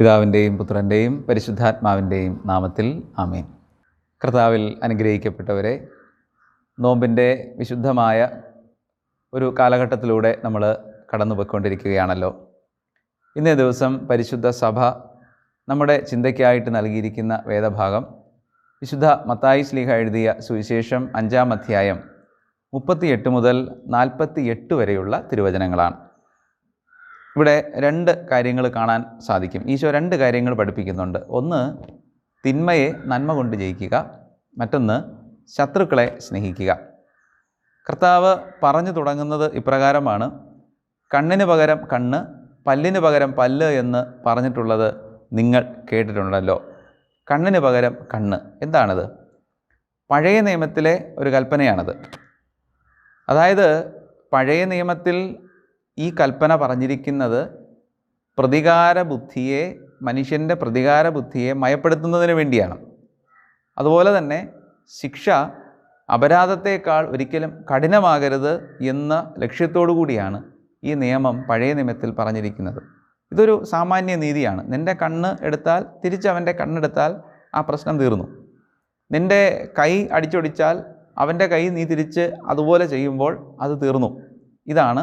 പിതാവിന്റെയും പുത്രന്റെയും പരിശുദ്ധാത്മാവിന്റെയും നാമത്തിൽ ആമേൻ. കർത്താവിൽ അനുഗ്രഹിക്കപ്പെട്ടവരെ നോമ്പിന്റെ വിശുദ്ധമായ ഒരു കാലഘട്ടത്തിലൂടെ നമ്മൾ കടന്നു പോയിക്കൊണ്ടിരിക്കുകയാണല്ലോ ഇന്നേ ദിവസം പരിശുദ്ധ സഭ നമ്മുടെ ചിന്തയ്ക്കായിട്ട് നൽകിയിരിക്കുന്ന വേദഭാഗം വിശുദ്ധ മത്തായി സ്ലീഹ എഴുതിയ സുവിശേഷം അഞ്ചാം അധ്യായം മുപ്പത്തിയെട്ട് മുതൽ നാൽപ്പത്തി എട്ട് വരെയുള്ള തിരുവചനങ്ങളാണ്. ഇവിടെ രണ്ട് കാര്യങ്ങൾ കാണാൻ സാധിക്കും. ഈശോ രണ്ട് കാര്യങ്ങൾ പഠിപ്പിക്കുന്നുണ്ട്. ഒന്ന് തിന്മയെ നന്മ കൊണ്ട് ജയിക്കുക. മറ്റൊന്ന് ശത്രുക്കളെ സ്നേഹിക്കുക. കർത്താവ് പറഞ്ഞു തുടങ്ങുന്നത് ഇപ്രകാരമാണ്. കണ്ണിന് പകരം കണ്ണ് പല്ലിന് പകരം പല്ല് എന്ന് പറഞ്ഞിട്ടുള്ളത് നിങ്ങൾ കേട്ടിട്ടുണ്ടല്ലോ. കണ്ണിന് പകരം കണ്ണ്. എന്താണത്? പഴയ നിയമത്തിലെ ഒരു കൽപ്പനയാണത്. അതായത് പഴയ നിയമത്തിൽ ഈ കൽപ്പന പറഞ്ഞിരിക്കുന്നത് പ്രതികാര ബുദ്ധിയെ മനുഷ്യന്റെ പ്രതികാര ബുദ്ധിയെ മയപ്പെടുത്തുന്നതിന് വേണ്ടിയാണ്. അതുപോലെ തന്നെ ശിക്ഷ അപരാധത്തേക്കാൾ ഒരിക്കലും കഠിനമാകരുത് എന്ന ലക്ഷ്യത്തോടു കൂടിയാണ് ഈ നിയമം പഴയ നിയമത്തിൽ പറഞ്ഞിരിക്കുന്നത്. ഇതൊരു സാമാന്യ നീതിയാണ്. നിന്റെ കണ്ണ് എടുത്താൽ തിരിച്ചവന്റെ കണ്ണെടുത്താൽ ആ പ്രശ്നം തീർന്നു. നിന്റെ കൈ അടിച്ചൊടിച്ചാൽ അവന്റെ കൈ നീ തിരിച്ച് അതുപോലെ ചെയ്യുമ്പോൾ അത് തീർന്നു. ഇതാണ്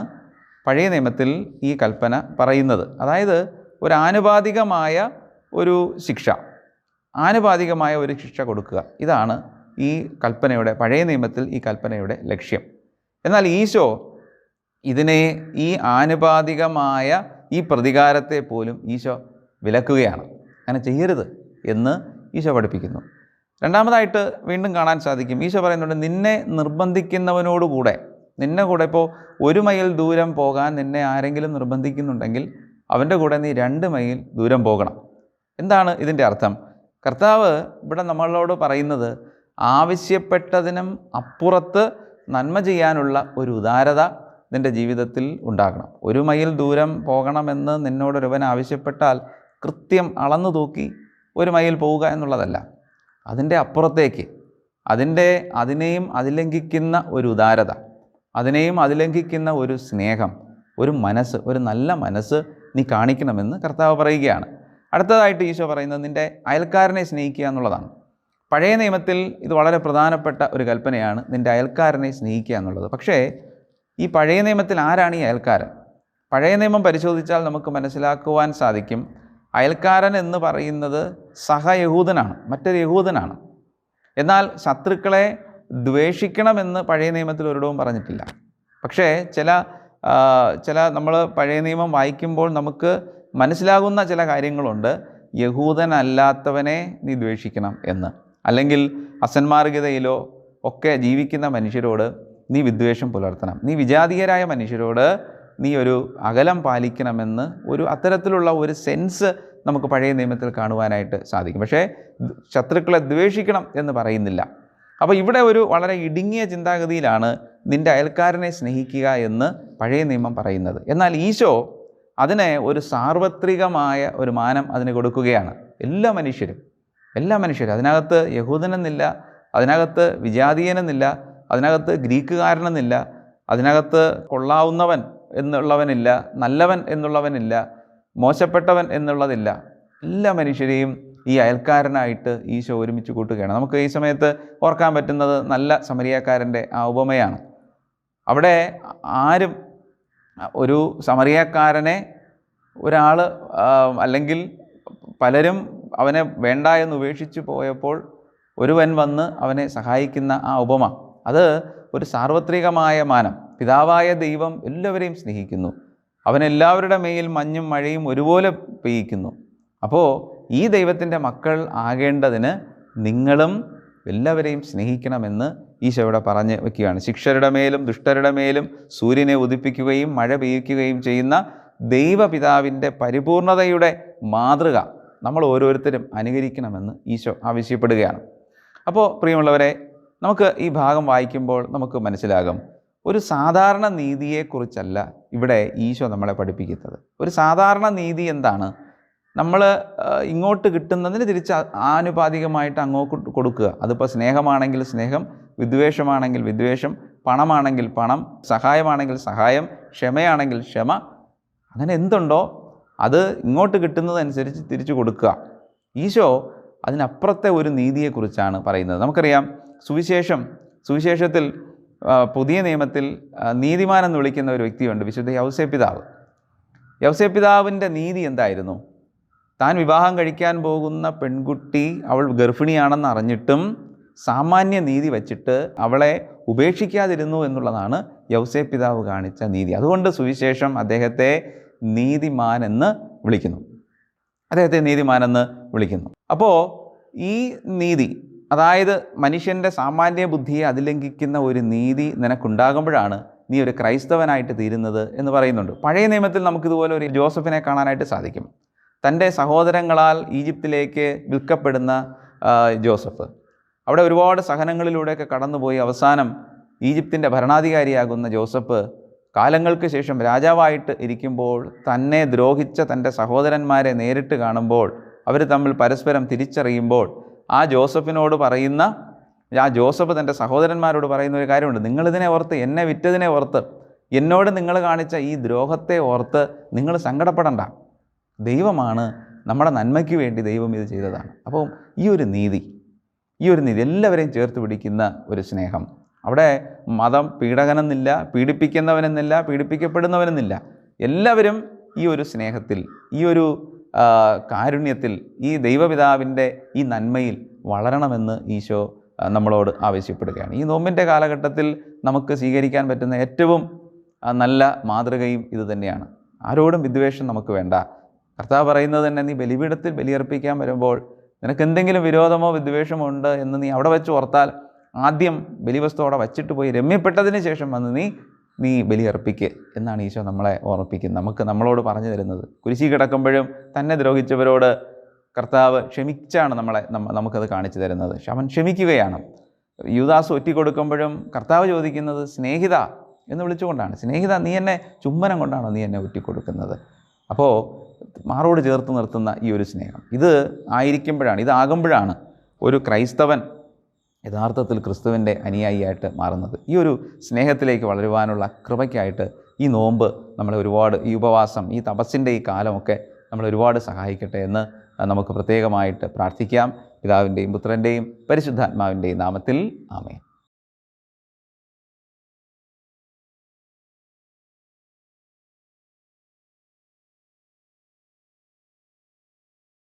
പഴയ നിയമത്തിൽ ഈ കൽപ്പന പറയുന്നത്. അതായത് ഒരു ആനുപാതികമായ ഒരു ശിക്ഷ ആനുപാതികമായ ഒരു ശിക്ഷ കൊടുക്കുക. ഇതാണ് ഈ കൽപ്പനയുടെ പഴയ നിയമത്തിൽ ഈ കൽപ്പനയുടെ ലക്ഷ്യം. എന്നാൽ ഈശോ ഇതിനെ ഈ ആനുപാതികമായ ഈ പ്രതികാരത്തെ പോലും ഈശോ വിലക്കുകയാണ്. അങ്ങനെ ചെയ്യരുത് എന്ന് ഈശോ പഠിപ്പിക്കുന്നു. രണ്ടാമതായിട്ട് വീണ്ടും കാണാൻ സാധിക്കും. ഈശോ പറയുന്നുണ്ട് നിന്നെ നിർബന്ധിക്കുന്നവനോടുകൂടെ നിന്നെ കൂടെ ഇപ്പോൾ ഒരു മൈൽ ദൂരം പോകാൻ നിന്നെ ആരെങ്കിലും നിർബന്ധിക്കുന്നുണ്ടെങ്കിൽ അവന്റെ കൂടെ നീ രണ്ട് മൈൽ ദൂരം പോകണം. എന്താണ് ഇതിന്റെ അർത്ഥം? കർത്താവ് ഇവിടെ നമ്മളോട് പറയുന്നത് ആവശ്യപ്പെട്ടതിനും അപ്പുറത്ത് നന്മ ചെയ്യാനുള്ള ഒരു ഉദാരത നിന്റെ ജീവിതത്തിൽ ഉണ്ടാകണം. ഒരു മൈൽ ദൂരം പോകണമെന്ന് നിന്നോടൊരുവൻ ആവശ്യപ്പെട്ടാൽ കൃത്യം അളന്നു തൂക്കി ഒരു മൈൽ പോവുക എന്നുള്ളതല്ല. അതിന്റെ അപ്പുറത്തേക്ക് അതിന്റെ അതിനെയും അതിലംഘിക്കുന്ന ഒരു ഉദാരത. അതിനെയും അതിലംഘിക്കുന്ന ഒരു സ്നേഹം ഒരു മനസ്സ് ഒരു നല്ല മനസ്സ് നീ കാണിക്കണമെന്ന് കർത്താവ് പറയുകയാണ്. അടുത്തതായിട്ട് ഈശോ പറയുന്നത് നിന്റെ അയൽക്കാരനെ സ്നേഹിക്കുക എന്നുള്ളതാണ്. പഴയ നിയമത്തിൽ ഇത് വളരെ പ്രധാനപ്പെട്ട ഒരു കൽപ്പനയാണ് നിന്റെ അയൽക്കാരനെ സ്നേഹിക്കുക എന്നുള്ളത്. പക്ഷേ ഈ പഴയ നിയമത്തിൽ ആരാണ് ഈ അയൽക്കാരൻ? പഴയ നിയമം പരിശോധിച്ചാൽ നമുക്ക് മനസ്സിലാക്കുവാൻ സാധിക്കും അയൽക്കാരൻ എന്ന് പറയുന്നത് സഹയഹൂദനാണ് മറ്റൊരു യഹൂദനാണ്. എന്നാൽ ശത്രുക്കളെ ദ്വേഷിക്കണമെന്ന് പഴയ നിയമത്തിൽ ഒരിടവും പറഞ്ഞിട്ടില്ല. പക്ഷേ ചില ചില നമ്മൾ പഴയ നിയമം വായിക്കുമ്പോൾ നമുക്ക് മനസ്സിലാകുന്ന ചില കാര്യങ്ങളുണ്ട്. യഹൂദനല്ലാത്തവനെ നീ ദ്വേഷിക്കണം എന്ന്. അല്ലെങ്കിൽ അസന്മാർഗതയിലോ ഒക്കെ ജീവിക്കുന്ന മനുഷ്യരോട് നീ വിദ്വേഷം പുലർത്തണം. നീ വിജാതീയരായ മനുഷ്യരോട് നീ ഒരു അകലം പാലിക്കണമെന്ന് ഒരു അത്തരത്തിലുള്ള ഒരു സെൻസ് നമുക്ക് പഴയ നിയമത്തിൽ കാണുവാനായിട്ട് സാധിക്കും. പക്ഷേ ശത്രുക്കളെ ദ്വേഷിക്കണം എന്ന് പറയുന്നില്ല. അപ്പോൾ ഇവിടെ ഒരു വളരെ ഇടുങ്ങിയ ചിന്താഗതിയിലാണ് നിന്റെ അയൽക്കാരനെ സ്നേഹിക്കുക എന്ന് പഴയ നിയമം പറയുന്നത്. എന്നാൽ ഈശോ അതിനെ ഒരു സാർവത്രികമായ ഒരു മാനം അതിന് കൊടുക്കുകയാണ്. എല്ലാ മനുഷ്യരും എല്ലാ മനുഷ്യരും. അതിനകത്ത് യഹൂദനെന്നില്ല അതിനകത്ത് വിജാതീയനെന്നില്ല അതിനകത്ത് ഗ്രീക്കുകാരനെന്നില്ല അതിനകത്ത് കൊള്ളാവുന്നവൻ എന്നുള്ളവനില്ല നല്ലവൻ എന്നുള്ളവനില്ല മോശപ്പെട്ടവൻ എന്നുള്ളതില്ല. എല്ലാ മനുഷ്യരെയും ഈ അയൽക്കാരനായിട്ട് ഈശോ ഒരുമിച്ച് കൂട്ടുകയാണ്. നമുക്ക് ഈ സമയത്ത് ഓർക്കാൻ പറ്റുന്നത് നല്ല സമരിയാക്കാരന്റെ ആ ഉപമയാണ്. അവിടെ ആരും ഒരു സമറിയാക്കാരനെ ഒരാൾ അല്ലെങ്കിൽ പലരും അവനെ വേണ്ട എന്ന് ഉപേക്ഷിച്ച് പോയപ്പോൾ ഒരുവൻ വന്ന് അവനെ സഹായിക്കുന്ന ആ ഉപമ. അത് ഒരു സാർവത്രികമായ മാനം. പിതാവായ ദൈവം എല്ലാവരെയും സ്നേഹിക്കുന്നു. അവനെല്ലാവരുടെ മേൽ മഞ്ഞും മഴയും ഒരുപോലെ പെയ്യിക്കുന്നു. അപ്പോൾ ഈ ദൈവത്തിന്റെ മക്കൾ ആകേണ്ടതിന് നിങ്ങളും എല്ലാവരെയും സ്നേഹിക്കണമെന്ന് ഈശോ ഇവിടെ പറഞ്ഞ് വയ്ക്കുകയാണ് ശിക്ഷരുടെ മേലും ദുഷ്ടരുടെ മേലും സൂര്യനെ ഉദിപ്പിക്കുകയും മഴ പെയ്യിക്കുകയും ചെയ്യുന്ന ദൈവപിതാവിന്റെ പരിപൂർണതയുടെ മാതൃക നമ്മൾ ഓരോരുത്തരും അനുകരിക്കണമെന്ന് ഈശോ ആവശ്യപ്പെടുകയാണ്. അപ്പോൾ പ്രിയമുള്ളവരെ നമുക്ക് ഈ ഭാഗം വായിക്കുമ്പോൾ നമുക്ക് മനസ്സിലാകും ഒരു സാധാരണ നീതിയെക്കുറിച്ചല്ല ഇവിടെ ഈശോ നമ്മളെ പഠിപ്പിക്കുന്നത്. ഒരു സാധാരണ നീതി എന്താണ്? നമ്മൾ ഇങ്ങോട്ട് കിട്ടുന്നതിന് തിരിച്ച് ആനുപാതികമായിട്ട് അങ്ങോട്ട് കൊടുക്കുക. അതിപ്പോൾ സ്നേഹമാണെങ്കിൽ സ്നേഹം വിദ്വേഷമാണെങ്കിൽ വിദ്വേഷം പണമാണെങ്കിൽ പണം സഹായമാണെങ്കിൽ സഹായം ക്ഷമയാണെങ്കിൽ ക്ഷമ. അങ്ങനെ എന്തുണ്ടോ അത് ഇങ്ങോട്ട് കിട്ടുന്നതനുസരിച്ച് തിരിച്ചു കൊടുക്കുക. ഈശോ അതിനപ്പുറത്തെ ഒരു നീതിയെക്കുറിച്ചാണ് പറയുന്നത്. നമുക്കറിയാം സുവിശേഷം സുവിശേഷത്തിൽ പുതിയ നിയമത്തിൽ നീതിമാനെന്ന് വിളിക്കുന്ന ഒരു വ്യക്തിയുണ്ട് വിശുദ്ധ യൗസേ പിതാവ്. യൗസേ പിതാവിന്റെ നീതി എന്തായിരുന്നു? താൻ വിവാഹം കഴിക്കാൻ പോകുന്ന പെൺകുട്ടി അവൾ ഗർഭിണിയാണെന്ന് അറിഞ്ഞിട്ടും സാമാന്യ നീതി വച്ചിട്ട് അവളെ ഉപേക്ഷിക്കാതിരുന്നു എന്നുള്ളതാണ് യൗസേ പിതാവ് കാണിച്ച നീതി. അതുകൊണ്ട് സുവിശേഷം അദ്ദേഹത്തെ നീതിമാൻ എന്ന് വിളിക്കുന്നു. അദ്ദേഹത്തെ നീതിമാൻ എന്ന് വിളിക്കുന്നു. അപ്പോൾ ഈ നീതി അതായത് മനുഷ്യന്റെ സാമാന്യ ബുദ്ധിയെ അതിലംഘിക്കുന്ന ഒരു നീതി നിനക്കുണ്ടാകുമ്പോഴാണ് നീ ഒരു ക്രൈസ്തവനായിട്ട് തീരുന്നത് എന്ന് പറയുന്നുണ്ട്. പഴയ നിയമത്തിൽ നമുക്കിതുപോലെ ഒരു ജോസഫിനെ കാണാനായിട്ട് സാധിക്കും. തന്റെ സഹോദരങ്ങളാൽ ഈജിപ്തിലേക്ക് വിൽക്കപ്പെടുന്ന ജോസഫ്. അവിടെ ഒരുപാട് സഹനങ്ങളിലൂടെയൊക്കെ കടന്നുപോയി അവസാനം ഈജിപ്തിന്റെ ഭരണാധികാരിയാകുന്ന ജോസഫ് കാലങ്ങൾക്ക് ശേഷം രാജാവായിട്ട് ഇരിക്കുമ്പോൾ തന്നെ ദ്രോഹിച്ച തന്റെ സഹോദരന്മാരെ നേരിട്ട് കാണുമ്പോൾ അവർ തമ്മിൽ പരസ്പരം തിരിച്ചറിയുമ്പോൾ ആ ജോസഫിനോട് പറയുന്ന ആ ജോസഫ് തന്റെ സഹോദരന്മാരോട് പറയുന്ന ഒരു കാര്യമുണ്ട്. നിങ്ങളിതിനെ ഓർത്ത് എന്നെ വിറ്റതിനെ ഓർത്ത് എന്നോട് നിങ്ങൾ കാണിച്ച ഈ ദ്രോഹത്തെ ഓർത്ത് നിങ്ങൾ സങ്കടപ്പെടണ്ട. ദൈവമാണ് നമ്മുടെ നന്മയ്ക്ക് വേണ്ടി ദൈവം ഇത് ചെയ്തതാണ്. അപ്പോൾ ഈ ഒരു നീതി ഈ ഒരു നീതി എല്ലാവരെയും ചേർത്ത് പിടിക്കുന്ന ഒരു സ്നേഹം. അവിടെ മതം പീഡകനെന്നില്ല പീഡിപ്പിക്കുന്നവനെന്നില്ല പീഡിപ്പിക്കപ്പെടുന്നവനെന്നില്ല. എല്ലാവരും ഈ ഒരു സ്നേഹത്തിൽ ഈ ഒരു കാരുണ്യത്തിൽ ഈ ദൈവപിതാവിന്റെ ഈ നന്മയിൽ വളരണമെന്ന് ഈശോ നമ്മളോട് ആവശ്യപ്പെടുകയാണ്. ഈ നോമ്പിന്റെ കാലഘട്ടത്തിൽ നമുക്ക് സ്വീകരിക്കാൻ പറ്റുന്ന ഏറ്റവും നല്ല മാതൃകയും ഇതുതന്നെയാണ് ആരോടും വിദ്വേഷം നമുക്ക് വേണ്ട. കർത്താവ് പറയുന്നത് തന്നെ നീ ബലിപീഠത്തിൽ ബലിയർപ്പിക്കാൻ വരുമ്പോൾ നിനക്ക് എന്തെങ്കിലും വിരോധമോ വിദ്വേഷമോ ഉണ്ട് എന്ന് നീ അവിടെ വെച്ച് ഓർത്താൽ ആദ്യം ബലിവസ്തു അവിടെ വച്ചിട്ട് പോയി രമ്യപ്പെട്ടതിന് ശേഷം വന്ന് നീ നീ ബലിയർപ്പിക്ക് എന്നാണ് ഈശോ നമ്മളെ ഓർപ്പിക്കുന്നത്. നമുക്ക് നമ്മളോട് പറഞ്ഞു തരുന്നത്. കുരിശി കിടക്കുമ്പോഴും തന്നെ ദ്രോഹിച്ചവരോട് കർത്താവ് ക്ഷമിച്ചാണ് നമ്മളെ നമ്മ നമുക്കത് കാണിച്ചു തരുന്നത്. അവൻ ക്ഷമിക്കുകയാണ്. യുദാസ് ഒറ്റിക്കൊടുക്കുമ്പോഴും കർത്താവ് ചോദിക്കുന്നത് സ്നേഹിത എന്ന് വിളിച്ചുകൊണ്ടാണ്. സ്നേഹിത നീ എന്നെ ചുംബനം കൊണ്ടാണോ നീ എന്നെ ഒറ്റിക്കൊടുക്കുന്നത് അപ്പോൾ മാറോട് ചേർത്ത് നിർത്തുന്ന ഈ ഒരു സ്നേഹം. ഇത് ആയിരിക്കുമ്പോഴാണ് ഇതാകുമ്പോഴാണ് ഒരു ക്രൈസ്തവൻ യഥാർത്ഥത്തിൽ ക്രിസ്തുവിന്റെ അനുയായിയായിട്ട് മാറുന്നത്. ഈ ഒരു സ്നേഹത്തിലേക്ക് വളരുവാനുള്ള കൃപയ്ക്കായിട്ട് ഈ നോമ്പ് നമ്മളെ ഒരുപാട് ഈ ഉപവാസം ഈ തപസ്സിന്റെ ഈ കാലമൊക്കെ നമ്മളെ ഒരുപാട് സഹായിക്കട്ടെ എന്ന് നമുക്ക് പ്രത്യേകമായിട്ട് പ്രാർത്ഥിക്കാം. പിതാവിന്റെയും പുത്രന്റെയും പരിശുദ്ധാത്മാവിന്റെയും നാമത്തിൽ ആമേൻ.